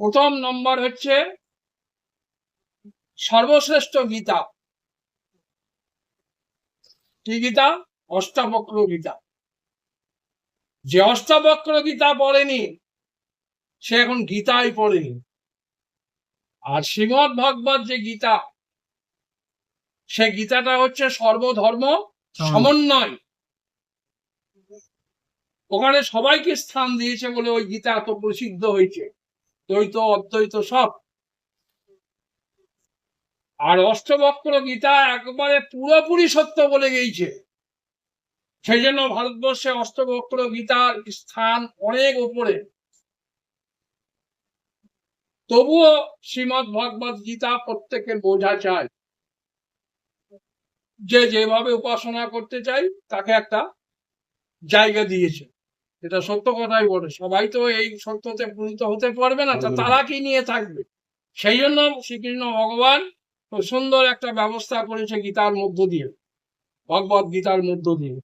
প্রথম নম্বর হচ্ছে সর্বশ্রেষ্ঠ গীতা। কি গীতা? অষ্টাবক্র গীতা। যে অষ্টাবক্র গীতা পড়েনি সে এখন গীতাই পড়েনি। আর শ্রীমদ ভাগবত যে গীতা সে গীতাটা হচ্ছে সর্বধর্ম সমন্বয়। ওখানে সবাইকে স্থান দিয়েছে বলে ওই গীতা এত প্রসিদ্ধ হয়েছে। দ্বৈত অদ্বৈত সব। আর অষ্টবক্র গীতা একবারে পুরোপুরি সত্য বলে গিয়েছে। সেই জন্য ভারতবর্ষে অষ্টবক্র গীতার স্থান অনেক উপরে তবুও শ্রীমদ ভগবত গীতা প্রত্যেকের বোঝা চায় যে যেভাবে উপাসনা করতে চাই, তাকে একটা জায়গা দিয়েছে। এটা সত্য কথাই বলে। সবাই তো এই সত্যতে পূরিত হতে পারবে না তা তারা কি নিয়ে থাকবে? সেই জন্য শ্রীকৃষ্ণ ভগবান খুব সুন্দর একটা ব্যবস্থা করেছে গীতার মধ্য দিয়ে ভগবত গীতার মধ্য দিয়ে।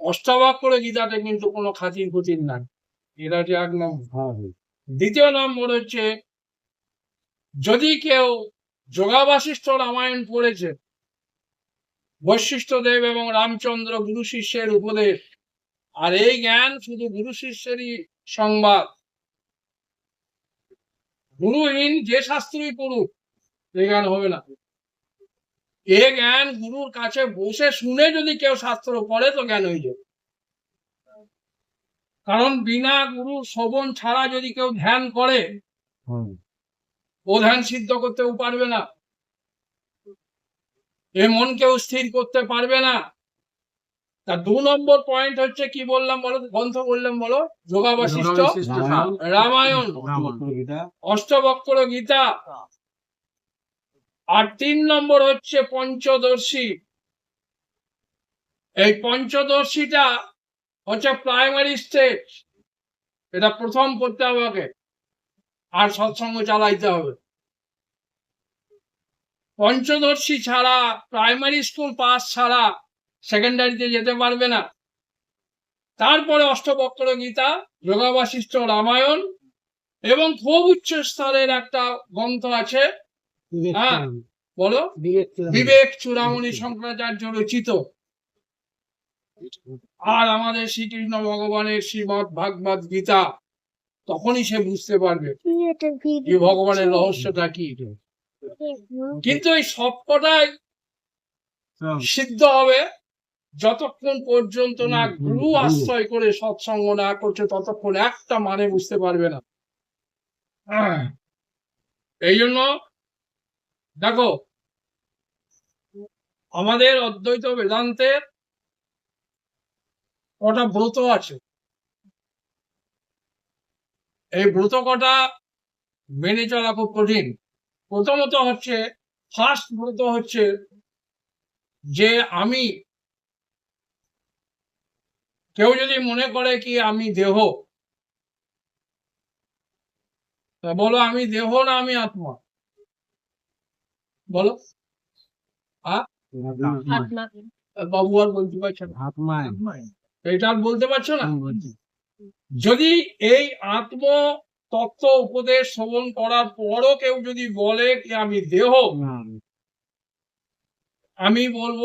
অষ্টাবাক করে গীতাতে কিন্তু কোনো খাতির খুতির নাই। এটা হচ্ছে এক নম্বর। দ্বিতীয় নম্বর হচ্ছে যদি কেউ যোগাবাশিষ্ঠ রামায়ণ পড়েছে বৈশিষ্ট্য দেব এবং রামচন্দ্র গুরু শিষ্যের উপদেশ আর এই জ্ঞান শুধু গুরু শিষ্যেরই সংবাদ। গুরুহীন যে শাস্ত্রই পড়ুক এই জ্ঞান হবে না। এ জ্ঞান গুরুর কাছে বসে শুনে যদি কেউ শাস্ত্র পড়ে তো জ্ঞান হয়ে যাবে। কারণ বিনা গুরু শ্রবণ ছাড়া যদি কেউ ধ্যান করে ও ধ্যান সিদ্ধ করতেও পারবে না। এ মনকেও স্থির করতে পারবে না। তা দু নম্বর পয়েন্ট হচ্ছে কি বললাম বলো? গ্রন্থ বললাম বলো? যোগাবশিষ্ট রামায়ণ। অষ্টবক্র গীতা। আর তিন নম্বর হচ্ছে পঞ্চদর্শী। এই পঞ্চদর্শীটা হচ্ছে প্রাইমারি স্টেজ এটা প্রথম করতে হবে ওকে। আর সৎসঙ্গ চালাইতে হবে। পঞ্চদর্শী ছাড়া প্রাইমারি স্কুল পাস ছাড়া সেকেন্ডারিতে যেতে পারবে না। তারপরে অষ্টবক্র গীতা যোগাবাশিষ্ঠ রামায়ণ এবং খুব উচ্চ স্তরের একটা গ্রন্থ আছে। হ্যাঁ বলো। বিবেক চূড়ামণি। শঙ্করাচার্য রচিত। আর আমাদের শ্রীকৃষ্ণ ভগবানের শ্রীমদ ভাগবত গীতা তখনই সে বুঝতে পারবে যে ভগবানের রহস্যটা কি। কিন্তু এই সবকটাই সিদ্ধ হবে যতক্ষণ পর্যন্ত না গুরু আশ্রয় করে সৎসঙ্গ না করছে ততক্ষণ একটা মানে বুঝতে পারবে না। আহ, এই জন্য দেখো আমাদের অদ্বৈত বেদান্তের কটা ব্রত আছে? এই ব্রত কটা মেনে চলা খুব কঠিন। প্রথমত হচ্ছে ফার্স্ট ব্রত হচ্ছে যে আমি কেউ যদি মনে করে কি আমি দেহ তা বলো আমি দেহ না আমি আত্মা? বলো। বাবু আর বলতে পারছে না। এটা আর বলতে পারছ না? যদি এই আত্ম তত্ত্ব উপদেশ শ্রবণ করার পরও কেউ যদি বলে কি আমি দেহ আমি বলব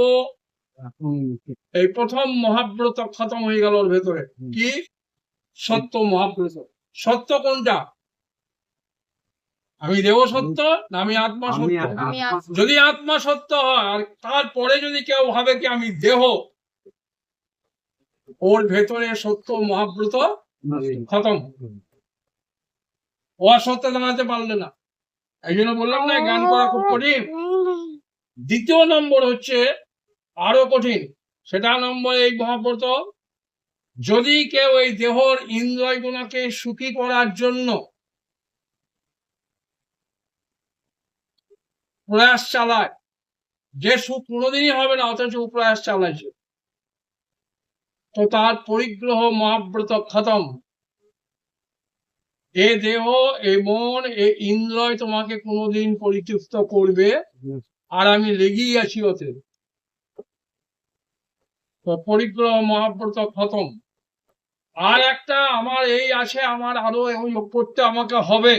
এই প্রথম মহাব্রত খতম হয়ে গেল ওর ভেতরে। কি? সত্য মহাব্রত। সত্য কোনটা? আমি দেহ সত্য না আমি আত্মা সত্য? যদি আত্মা সত্য হয় আর তারপরে যদি কেউ ভাবে কি আমি দেহ ওর ভেতরে সত্য মহাব্রত খতম। ও আর সত্য দাঁড়াতে পারলে না। এই জন্য বললাম না জ্ঞান করা খুব কঠিন। দ্বিতীয় নম্বর হচ্ছে আরও কঠিন। সেটা নম্বর এই মহাব্রত। যদি কেউ এই দেহর ইন্দ্রয় গুণাকে সুখী করার জন্য প্রয়াস চালায় যে সুখ কোনোদিনই হবে না অথচ প্রয়াস চালাইছে। তো তার পরিগ্রহ মহাব্রত খতম। এ দেহ এ মন এ ইন্দ্রয় তোমাকে কোনোদিন পরিতৃপ্ত করবে। আর আমি লেগেই আছি ওতে। তো পরিগ্রহ মহাব্রত খতম। আর একটা আমার এই আছে, আমার আরও করতে আমাকে হবে।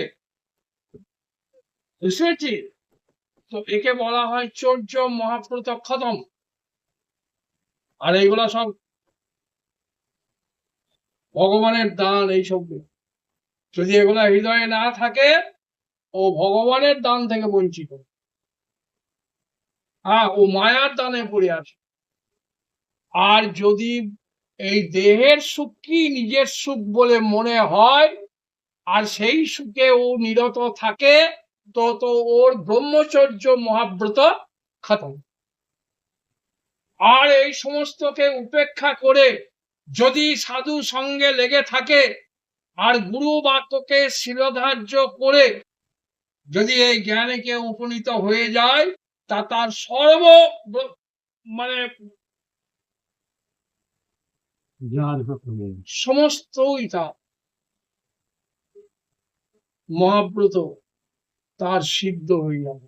বুঝতে তো একে বলা হয় চৌর্য মহাপ্রতক্ষতম আর এইগুলা সব ভগবানের দান এইসব যদি এগুলা হৃদয়ে না থাকে, ও ভগবানের দান থেকে বঞ্চিত। হ্যাঁ ও মায়ার দানে পড়ে আছে। আর যদি এই দেহের সুখ নিজের সুখ বলে মনে হয়, আর সেই সুখে ও নিরত থাকে, তো তো ওর ব্রহ্মচর্য মহাব্রত খতম। আর এই সমস্তকে উপেক্ষা করে যদি সাধু সঙ্গে লেগে থাকে, আর গুরু বাক্যকে শিরোধার্য করে যদি এই জ্ঞানে কেউ উপনীত হয়ে যায়, তা তার সর্ব মানে সমস্তই তার মহাব্রত তার সিদ্ধ হয়ে যাবে।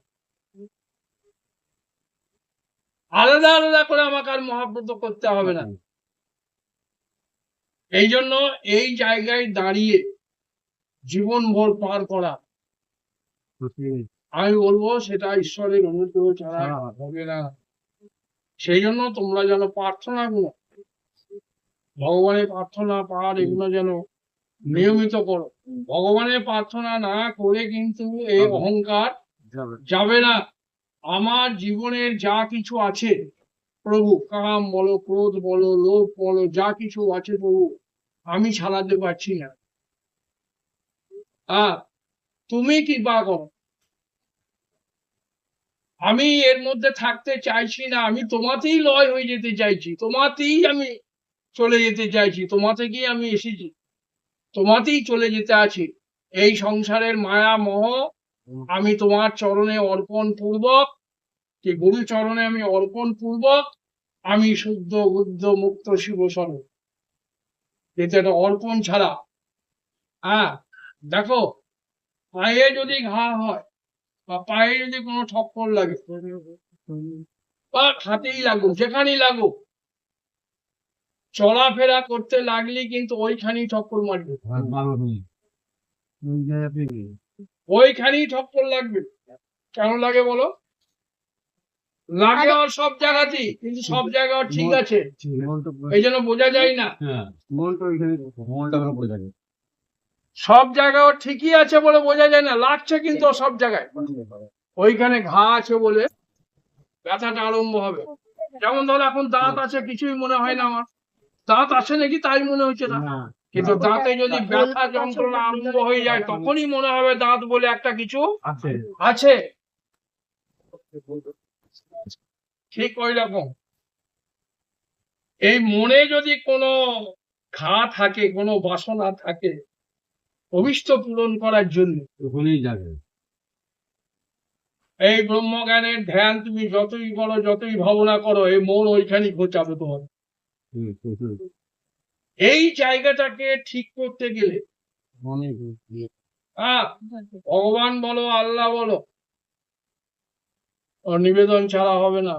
আলাদা আলাদা করে আমাকে আর মহাব্রত করতে হবে না। এই জন্য এই জায়গায় দাঁড়িয়ে জীবন ভর পার করা। আমি বলব সেটা ঈশ্বরের অনুগ্রহ ছাড়া হবে না। সেই জন্য তোমরা যেন প্রার্থনা করো। ভগবানের প্রার্থনা পার এগুলো যেন নিয়মিত করো। ভগবানের প্রার্থনা না করে কিন্তু এই অহংকার যাবে। না। আমার জীবনের যা কিছু আছে প্রভু কাম বলো ক্রোধ বলো লোভ বলো যা কিছু আছে প্রভু আমি ছাড়াতে পারছি না। আহ তুমি কৃপা করো। আমি এর মধ্যে থাকতে চাইছি না আমি তোমাতেই লয় হয়ে যেতে চাইছি তোমাতেই আমি চলে যেতে চাইছি। তোমাতে গিয়ে আমি এসেছি। তোমাতেই চলে যেতে আছি। এই সংসারের মায়া মোহ আমি তোমার চরণে অর্পণ পূর্বক, যে গুরু চরণে আমি অর্পণ পূর্বক, আমি শুদ্ধ, বুদ্ধ, মুক্ত, শিব স্বরূপ এতে একটা অর্পণ ছাড়া। হ্যাঁ দেখো, পায়ে যদি ঘা হয় বা পায়ে যদি কোনো ঠক্কর লাগে, বা হাতেই লাগুক, যেখানেই লাগুক চলাফেরা করতে লাগলে কিন্তু ওইখানেই ঠক্কর মারবে। ওইখানেই ঠক্কর লাগবে। কেন লাগে বলো? লাগে আর সব জায়গাতেই কিন্তু সব জায়গা ঠিক আছে। এই জন্য বোঝা যায় না। সব জায়গা ওর ঠিকই আছে বলে বোঝা যায় না। লাগছে কিন্তু সব জায়গায়। ওইখানে ঘা আছে বলে ব্যথাটা আরম্ভ হবে। যেমন ধরো এখন দাঁত আছে কিছুই মনে হয় না আমার। দাঁত আছে নাকি তাই মনে হচ্ছে না? কিন্তু দাঁতে যদি ব্যথা যন্ত্রণা আরম্ভ হয়ে যায় তখনই মনে হবে দাঁত বলে একটা কিছু আছে। ঠিক ওই রকম। এই মনে যদি কোনো ঘা থাকে কোনো বাসনা থাকে অভিষ্ট পূরণ করার জন্য। এই ব্রহ্মজ্ঞানের ধ্যান তুমি যতই করো যতই ভাবনা করো এই মন ওইখানেই ঘোচাবে তোমার। এই জায়গাটাকে ঠিক করতে গেলে ভগবান বলো আল্লাহ বলো নিবেদন ছাড়া হবে না।